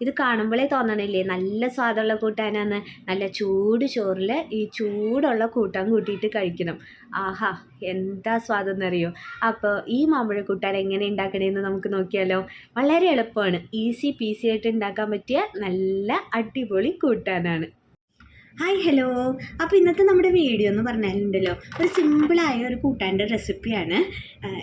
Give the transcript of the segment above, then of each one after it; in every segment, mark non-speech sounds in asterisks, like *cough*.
ഇത് കാണുമ്പോഴേ തോന്നണില്ലേ? നല്ല സ്വാദുള്ള കൂട്ടാനാണ് നല്ല ചൂട് ചോറിൽ ഈ ചൂടുള്ള കൂട്ടാൻ കൂട്ടിയിട്ട് കഴിക്കണം. ആഹാ എന്താ സ്വാദെന്നറിയോ? അപ്പോൾ ഈ മാമ്പഴ കൂട്ടാൻ എങ്ങനെ ഉണ്ടാക്കണമെന്ന് നമുക്ക് നോക്കിയാലോ. വളരെ എളുപ്പമാണ് ഈസി പീസി ആയിട്ട് ഉണ്ടാക്കാൻ പറ്റിയ നല്ല അടിപൊളി കൂട്ടാനാണ്. ഹായ് ഹലോ അപ്പോൾ ഇന്നത്തെ നമ്മുടെ വീഡിയോ എന്ന് പറഞ്ഞാലുണ്ടല്ലോ ഒരു സിമ്പിളായ ഒരു കൂട്ടാന്റെ റെസിപ്പിയാണ്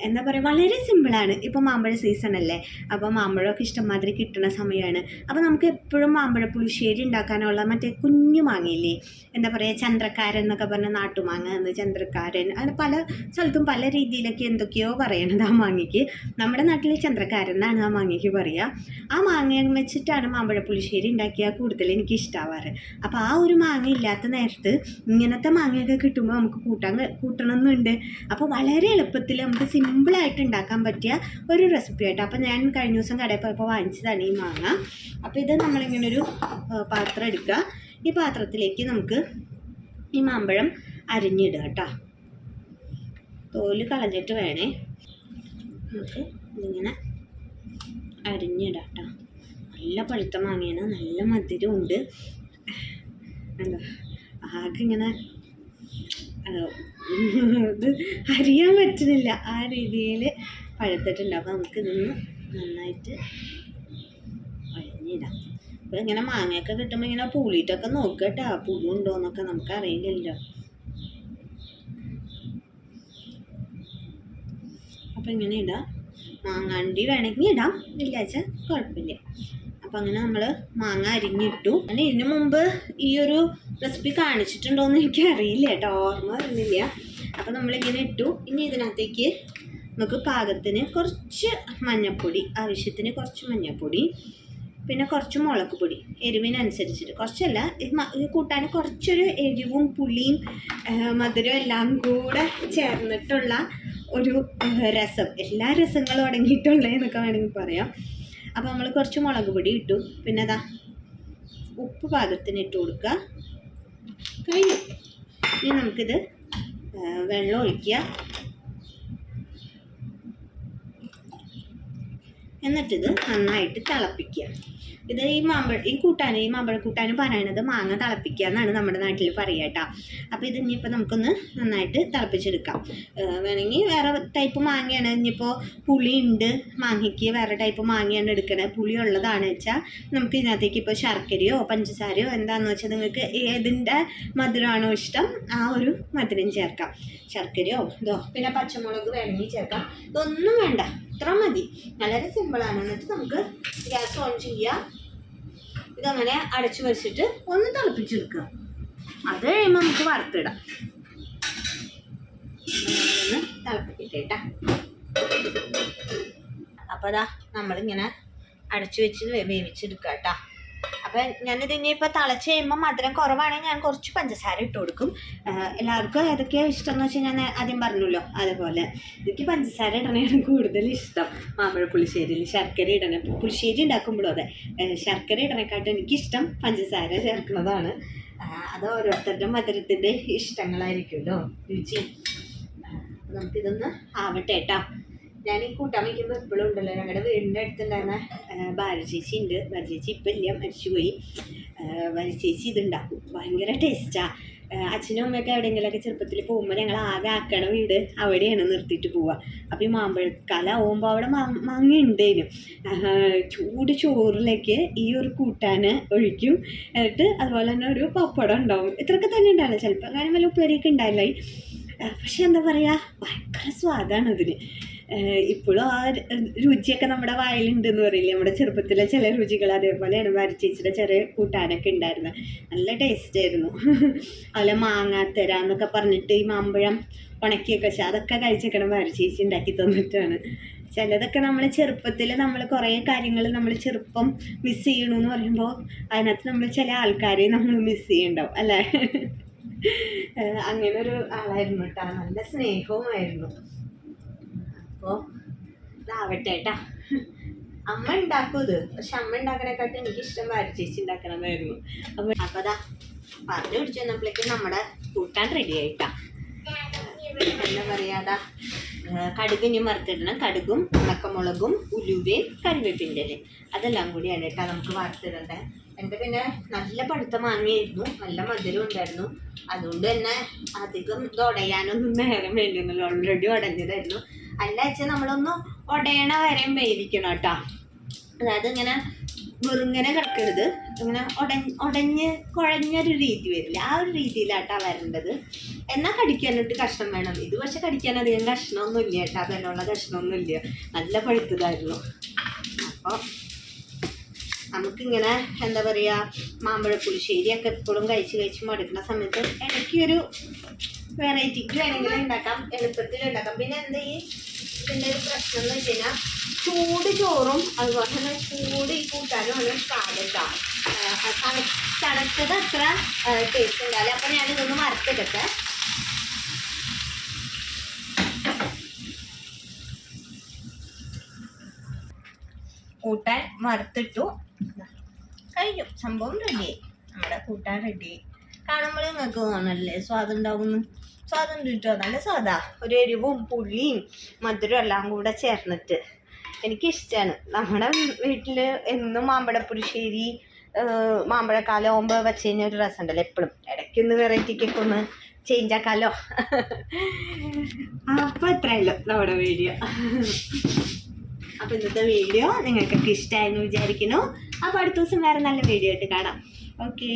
എന്താ പറയുക വളരെ സിമ്പിളാണ് ഇപ്പോൾ മാമ്പഴ സീസൺ അല്ലേ? അപ്പോൾ മാമ്പഴമൊക്കെ ഇഷ്ടംമാതിരി കിട്ടുന്ന സമയമാണ് അപ്പോൾ നമുക്ക് എപ്പോഴും മാമ്പഴ പുളിശ്ശേരി ഉണ്ടാക്കാനുള്ള മറ്റേ കുഞ്ഞു മാങ്ങയില്ലേ? എന്താ പറയുക ചന്ദ്രക്കാരൻ എന്നൊക്കെ പറഞ്ഞ നാട്ടുമാങ്ങ എന്ന് ചന്ദ്രക്കാരൻ. അങ്ങനെ പല സ്ഥലത്തും പല രീതിയിലൊക്കെ എന്തൊക്കെയോ പറയണത് ആ മാങ്ങയ്ക്ക്. നമ്മുടെ നാട്ടിൽ ചന്ദ്രക്കാരൻ എന്നാണ് ആ മാങ്ങയ്ക്ക് പറയുക ആ മാങ്ങ വെച്ചിട്ടാണ് മാമ്പഴ പുളിശ്ശേരി ഉണ്ടാക്കിയാൽ കൂടുതൽ എനിക്ക് ഇഷ്ടമാവാറ് അപ്പോൾ ആ ഒരു മാങ്ങ ഇല്ലാത്ത നേരത്ത് ഇങ്ങനത്തെ മാങ്ങയൊക്കെ കിട്ടുമ്പോൾ നമുക്ക് കൂട്ടാൻ കൂട്ടണമെന്നുണ്ട് അപ്പോൾ വളരെ എളുപ്പത്തിൽ നമുക്ക് സിമ്പിളായിട്ട് ഉണ്ടാക്കാൻ പറ്റിയ ഒരു റെസിപ്പി ആയിട്ട്. അപ്പോൾ ഞാൻ കഴിഞ്ഞ ദിവസം കടയിൽ പോയപ്പോൾ വാങ്ങിച്ചതാണ് ഈ മാങ്ങ. അപ്പോൾ ഇത് നമ്മളിങ്ങനെ ഒരു പാത്രം എടുക്കുക. ഈ പാത്രത്തിലേക്ക് നമുക്ക് ഈ മാമ്പഴം അരിഞ്ഞിടുക കേട്ടോ. തോൽ കളഞ്ഞിട്ട് വേണേ നമുക്ക് ഇതിങ്ങനെ അരിഞ്ഞിടാം കേട്ടോ. നല്ല പഴുത്ത മാങ്ങയാണ്. നല്ല മധുരമുണ്ട് എന്താ ആകെ ഇങ്ങനെ ഇത് അറിയാൻ പറ്റുന്നില്ല. ആ രീതിയിൽ പഴുത്തിട്ടുണ്ട്. നമുക്ക് ഇതൊന്ന് നന്നായിട്ട് പഴഞ്ഞിടാം അപ്പോൾ ഇങ്ങനെ മാങ്ങയൊക്കെ കിട്ടുമ്പോൾ ഇങ്ങനെ പൂളിയിട്ടൊക്കെ നോക്കട്ടെ. ആ പുളി ഉണ്ടോ എന്നൊക്കെ നമുക്ക് അറിയില്ലല്ലോ അപ്പോൾ ഇങ്ങനെ ഇടാം. മാങ്ങാണ്ടി വേണമെങ്കിൽ ഇടാം. ഇല്ലാച്ച കുഴപ്പമില്ല. അപ്പം അങ്ങനെ നമ്മൾ മാങ്ങ അരിഞ്ഞിട്ടു. അങ്ങനെ ഇതിനു മുമ്പ് ഈ ഒരു റെസിപ്പി കാണിച്ചിട്ടുണ്ടോയെന്ന് എനിക്ക് അറിയില്ല കേട്ടോ. ഓർമ്മ വരുന്നില്ല. അപ്പം നമ്മളിങ്ങനെ ഇട്ടു. ഇനി ഇതിനകത്തേക്ക് നമുക്ക് പാകത്തിന് കുറച്ച് മഞ്ഞൾപ്പൊടി ആവശ്യത്തിന് കുറച്ച് മഞ്ഞൾപ്പൊടി പിന്നെ കുറച്ച് മുളക് പൊടി എരിവിനനുസരിച്ചിട്ട്. കുറച്ചല്ല കൂട്ടാൻ കുറച്ചൊരു എരിവും പുളിയും മധുരവും എല്ലാം കൂടെ ചേർന്നിട്ടുള്ള ഒരു രസം. എല്ലാ രസങ്ങളും അടങ്ങിയിട്ടുള്ള എന്നൊക്കെ വേണമെങ്കിൽ പറയാം. അപ്പോൾ നമ്മൾ കുറച്ച് മുളക് പൊടി ഇട്ടു. പിന്നെ അതാ ഉപ്പ് പാകത്തിന് ഇട്ട് കൊടുക്കുക കഴിഞ്ഞു. ഇനി നമുക്കിത് വെള്ളം ഒഴിക്കുക. എന്നിട്ടിത് നന്നായിട്ട് തിളപ്പിക്കുക. ഇത് ഈ മാമ്പഴ ഈ കൂട്ടാൻ ഈ മാമ്പഴ കൂട്ടാൻ പറയണത് മാങ്ങ തിളപ്പിക്കുക എന്നാണ് നമ്മുടെ നാട്ടിൽ പറയുക കേട്ടോ. അപ്പോൾ ഇത് ഇനിയിപ്പോൾ നമുക്കൊന്ന് നന്നായിട്ട് തിളപ്പിച്ചെടുക്കാം. വേണമെങ്കിൽ വേറെ ടൈപ്പ് മാങ്ങയാണ്. ഇനിയിപ്പോൾ പുളി ഉണ്ട്. മാങ്ങയ്ക്ക് വേറെ ടൈപ്പ് മാങ്ങയാണ് എടുക്കണത് പുളി ഉള്ളതാണ് വെച്ചാൽ നമുക്ക് ഇതിനകത്തേക്ക് ഇപ്പോൾ ശർക്കരയോ പഞ്ചസാരയോ എന്താണെന്ന് വെച്ചാൽ നിങ്ങൾക്ക് ഏതിന്റെ മധുരമാണോ ഇഷ്ടം ആ ഒരു മധുരം ചേർക്കാം. ശർക്കരയോ ഇതോ പിന്നെ പച്ചമുളക് വേണമെങ്കിൽ ചേർക്കാം. ഇതൊന്നും വേണ്ട. ഇത്ര മതി. വളരെ സിമ്പിളാണ് എന്നിട്ട് നമുക്ക് ഗ്യാസ് ഓൺ ചെയ്യുക ഇതങ്ങനെ അടച്ചു വെച്ചിട്ട് ഒന്ന് തിളപ്പിച്ചെടുക്കുക അത് കഴിയുമ്പോൾ നമുക്ക് വറുത്തിടാം. ഒന്ന് തിളപ്പിക്കട്ടെ അപ്പോൾ അതാ നമ്മളിങ്ങനെ അടച്ചു വെച്ച് വേവിച്ചെടുക്കാം കേട്ടോ. അപ്പം ഞാനിത് ഇനിയിപ്പോൾ തിളച്ച് കഴിയുമ്പോൾ മധുരം കുറവാണെങ്കിൽ ഞാൻ കുറച്ച് പഞ്ചസാര ഇട്ട് കൊടുക്കും. എല്ലാവർക്കും ഏതൊക്കെയാണ് ഇഷ്ടം എന്ന് വെച്ചാൽ ഞാൻ ആദ്യം പറഞ്ഞല്ലോ അതുപോലെ. എനിക്ക് പഞ്ചസാര ഇടണയാണ് കൂടുതൽ ഇഷ്ടം. മാമ്പഴ പുളിശ്ശേരിയിൽ ശർക്കര ഇടണ പുളിശ്ശേരി ഉണ്ടാക്കുമ്പോഴും അതെ. ശർക്കര ഇടണേക്കാട്ടും എനിക്കിഷ്ടം പഞ്ചസാര ചേർക്കുന്നതാണ്. അത് ഓരോരുത്തരുടെ മധുരത്തിന്റെ ഇഷ്ടങ്ങളായിരിക്കുമല്ലോ രുചി. നമുക്കിതൊന്ന് ആവട്ടെ കേട്ടോ ഞാൻ ഈ കൂട്ടാൻ വയ്ക്കുമ്പോൾ എപ്പോഴും ഉണ്ടല്ലോ. ഞങ്ങളുടെ വീടിന്റെ അടുത്തുണ്ടായിരുന്ന ഭാര്യ ചേച്ചി ഉണ്ട്. ഭാര്യ ചേച്ചി ഇപ്പം ഇല്ല. മരിച്ചുപോയി. ഭാര്യ ചേച്ചി ഇതുണ്ടാക്കും. ഭയങ്കര ടേസ്റ്റാണ് അച്ഛനും അമ്മയൊക്കെ എവിടെയെങ്കിലുമൊക്കെ ചെറുപ്പത്തിൽ പോകുമ്പോൾ ഞങ്ങൾ ആകെ ആക്കണ വീട് അവിടെയാണ് നിർത്തിയിട്ട് പോവുക അപ്പോൾ ഈ മാമ്പഴക്കാല ആവുമ്പോൾ അവിടെ മാങ്ങ ഉണ്ടേനും. ചൂട് ചോറിലേക്ക് ഈ ഒരു കൂട്ടാൻ ഒഴിക്കും. എന്നിട്ട് അതുപോലെ തന്നെ ഒരു പപ്പടം ഉണ്ടാവും. ഇത്രയൊക്കെ തന്നെ ഉണ്ടാവില്ല. ചിലപ്പോൾ കാരണം വല്ല ഉപ്പേരിയൊക്കെ ഉണ്ടായില്ല പക്ഷെ എന്താ പറയുക ഭയങ്കര സ്വാദാണ് അതിന്. ഇപ്പോഴും ആ രുചിയൊക്കെ നമ്മുടെ വായിലുണ്ട് എന്ന് പറയില്ലേ? നമ്മുടെ ചെറുപ്പത്തിലെ ചില രുചികൾ അതേപോലെയാണ് വരച്ചേച്ചിയുടെ ചെറിയ കൂട്ടാനൊക്കെ ഉണ്ടായിരുന്നത് നല്ല ടേസ്റ്റ് ആയിരുന്നു. *laughs* അതുപോലെ മാങ്ങാത്തര എന്നൊക്കെ പറഞ്ഞിട്ട് ഈ മാമ്പഴം ഉണക്കിയൊക്കെ പക്ഷെ അതൊക്കെ കഴിച്ചേക്കണം വരച്ചേച്ചി ഉണ്ടാക്കി തന്നിട്ടാണ്. ചിലതൊക്കെ നമ്മൾ ചെറുപ്പത്തിൽ നമ്മൾ കുറേ കാര്യങ്ങൾ നമ്മൾ ചെറുപ്പം മിസ് ചെയ്യണു എന്ന് പറയുമ്പോൾ അതിനകത്ത് നമ്മൾ ചില ആൾക്കാരെ നമ്മൾ മിസ് ചെയ്യണ്ടാവും അല്ലേ? *laughs* അങ്ങനെ ഒരു ആളായിരുന്നു കേട്ടോ നല്ല സ്നേഹവുമായിരുന്നു. അപ്പോൾ ഇതാവട്ടെ കേട്ടാ അമ്മ ഉണ്ടാക്കും ഇത് പക്ഷെ അമ്മ ഉണ്ടാക്കണേക്കാട്ടും എനിക്ക് ഇഷ്ടം വാരി ചേച്ചി ഉണ്ടാക്കണമെന്നായിരുന്നു അപ്പോൾ അപ്പൊ അതാ പറഞ്ഞു പിടിച്ചു വന്നപ്പോഴേക്കും നമ്മുടെ കൂട്ടാൻ റെഡി ആയിട്ടാ. എന്താ പറയാതാ കടുക് ഇനി വറുത്തിടണം. കടുകും ഉണക്കമുളകും ഉലുവയും കറിവേപ്പിന്റെ ഇലയും അതെല്ലാം കൂടിയാണ് കേട്ടോ നമുക്ക് വറുത്തിടേണ്ടത് എന്റെ പിന്നെ നല്ല പഴുത്ത മാങ്ങയായിരുന്നു. നല്ല മധുരം ഉണ്ടായിരുന്നു. അതുകൊണ്ട് തന്നെ അധികം ഇത് ഉടയാനൊന്നും നേരം വേണ്ടിയിരുന്നല്ലോ ഓൾറെഡി ഉടഞ്ഞതായിരുന്നു. അല്ല വെച്ചാൽ നമ്മളൊന്ന് ഒടയണ വരെയും വേവിക്കണം കേട്ടോ. അതായത് ഇങ്ങനെ വെറുങ്ങനെ കിടക്കരുത്. ഇങ്ങനെ ഉടഞ്ഞ് ഉടഞ്ഞ് കുഴഞ്ഞൊരു രീതി വരില്ല. ആ ഒരു രീതിയിലാട്ടാ വരേണ്ടത്. എന്നാൽ കടിക്കാനായിട്ട് കഷ്ണം വേണം. ഇത് പക്ഷെ കടിക്കാൻ അധികം കഷ്ണമൊന്നും ഇല്ല കേട്ടോ. അതിനുള്ള കഷ്ണമൊന്നും ഇല്ല നല്ല പഴുത്തതായിരുന്നു. അപ്പോൾ നമുക്കിങ്ങനെ എന്താ പറയുക മാമ്പഴ പുളിശ്ശേരിയൊക്കെ എപ്പോഴും കഴിച്ച് കഴിച്ച് മടുക്കുന്ന സമയത്ത് എനിക്കൊരു വെറൈറ്റിക്ക് വേണമെങ്കിൽ ഉണ്ടാക്കാം എളുപ്പത്തിൽ ഉണ്ടാക്കാം. പിന്നെ എന്താ ഈ ഇതിന്റെ ഒരു പ്രശ്നം എന്ന് വെച്ച് കഴിഞ്ഞാൽ ചൂട് ചോറും അതുപോലെ തന്നെ ചൂട് ഈ കൂട്ടാനും ഒന്നും പാടില്ല തണുത്തത് അത്ര ടേസ്റ്റ് ഉണ്ടാവില്ല. അപ്പം ഞാനിതൊന്ന് വറുത്തെടുക്കട്ടെ. കൂട്ടാൻ വറുത്തിട്ടു. കഴിഞ്ഞു. സംഭവം റെഡിയായി നമ്മുടെ കൂട്ടാൻ റെഡിയായി കാണുമ്പോൾ നിങ്ങൾക്ക് തോന്നല്ലേ സ്വാദം ഉണ്ടാവുന്നു. സ്വാദം കിട്ടുമോ നല്ല സ്വാദാ. ഒരു എരിവും പുളിയും മധുരം എല്ലാം കൂടെ ചേർന്നിട്ട്. എനിക്കിഷ്ടമാണ് നമ്മുടെ വീട്ടിൽ എന്നും മാമ്പഴ പുളിശ്ശേരി മാമ്പഴക്കാലം ആകുമ്പോൾ വെച്ച് കഴിഞ്ഞാൽ ഒരു രസമുണ്ടല്ലോ എപ്പോഴും ഇടയ്ക്ക് ഇടയ്ക്കൊന്ന് വെറൈറ്റിക്കൊക്കെ ഒന്ന് ചേഞ്ച് ആക്കാമല്ലോ അപ്പോൾ ഇത്രയല്ലോ നമ്മുടെ വീഡിയോ. അപ്പോൾ ഇന്നത്തെ വീഡിയോ നിങ്ങൾക്കൊക്കെ ഇഷ്ടമായെന്ന് വിചാരിക്കുന്നു. അപ്പോൾ അടുത്ത ദിവസം വേറെ നല്ല വീഡിയോ ആയിട്ട് കാണാം. ഓക്കേ